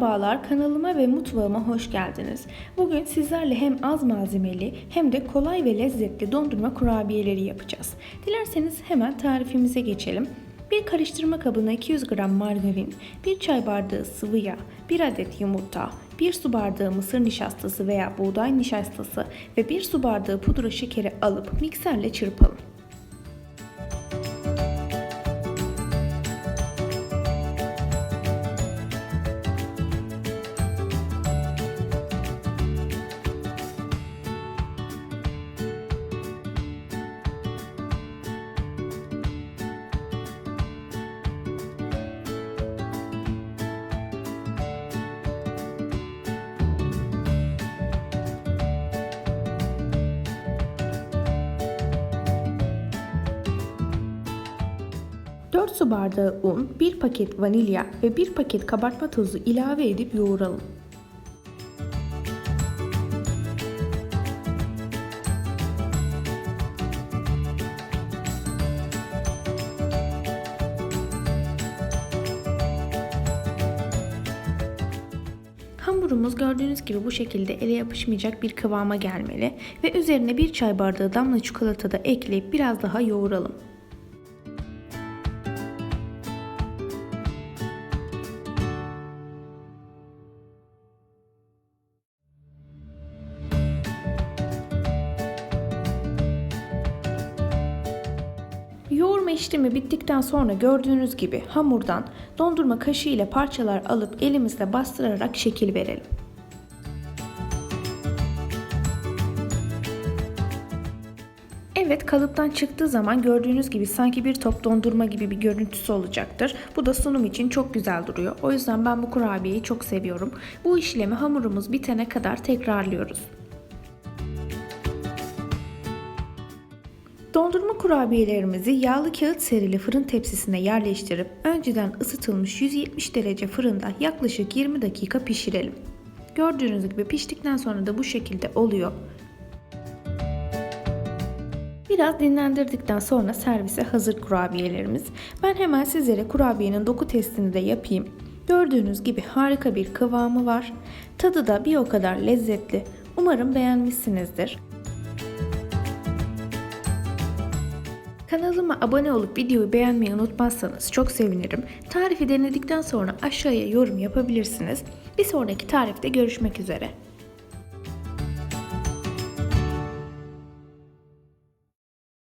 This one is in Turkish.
Merhabalar kanalıma ve mutfağıma hoş geldiniz. Bugün sizlerle hem az malzemeli hem de kolay ve lezzetli dondurma kurabiyeleri yapacağız. Dilerseniz hemen tarifimize geçelim. Bir karıştırma kabına 200 gram margarin, 1 çay bardağı sıvı yağ, 1 adet yumurta, 1 su bardağı mısır nişastası veya buğday nişastası ve 1 su bardağı pudra şekeri alıp mikserle çırpalım. Dört su bardağı un, 1 paket vanilya ve 1 paket kabartma tozu ilave edip yoğuralım. Hamurumuz gördüğünüz gibi bu şekilde ele yapışmayacak bir kıvama gelmeli ve üzerine bir çay bardağı damla çikolata da ekleyip biraz daha yoğuralım. Yoğurma işlemi bittikten sonra gördüğünüz gibi hamurdan dondurma kaşığı ile parçalar alıp elimizle bastırarak şekil verelim. Evet kalıptan çıktığı zaman gördüğünüz gibi sanki bir top dondurma gibi bir görüntüsü olacaktır. Bu da sunum için çok güzel duruyor. O yüzden ben bu kurabiyeyi çok seviyorum. Bu işlemi hamurumuz bitene kadar tekrarlıyoruz. Dondurma kurabiyelerimizi yağlı kağıt serili fırın tepsisine yerleştirip önceden ısıtılmış 170 derece fırında yaklaşık 20 dakika pişirelim. Gördüğünüz gibi piştikten sonra da bu şekilde oluyor. Biraz dinlendirdikten sonra servise hazır kurabiyelerimiz. Ben hemen sizlere kurabiyenin doku testini de yapayım. Gördüğünüz gibi harika bir kıvamı var. Tadı da bir o kadar lezzetli. Umarım beğenmişsinizdir. Kanalıma abone olup videoyu beğenmeyi unutmazsanız çok sevinirim. Tarifi denedikten sonra aşağıya yorum yapabilirsiniz. Bir sonraki tarifte görüşmek üzere.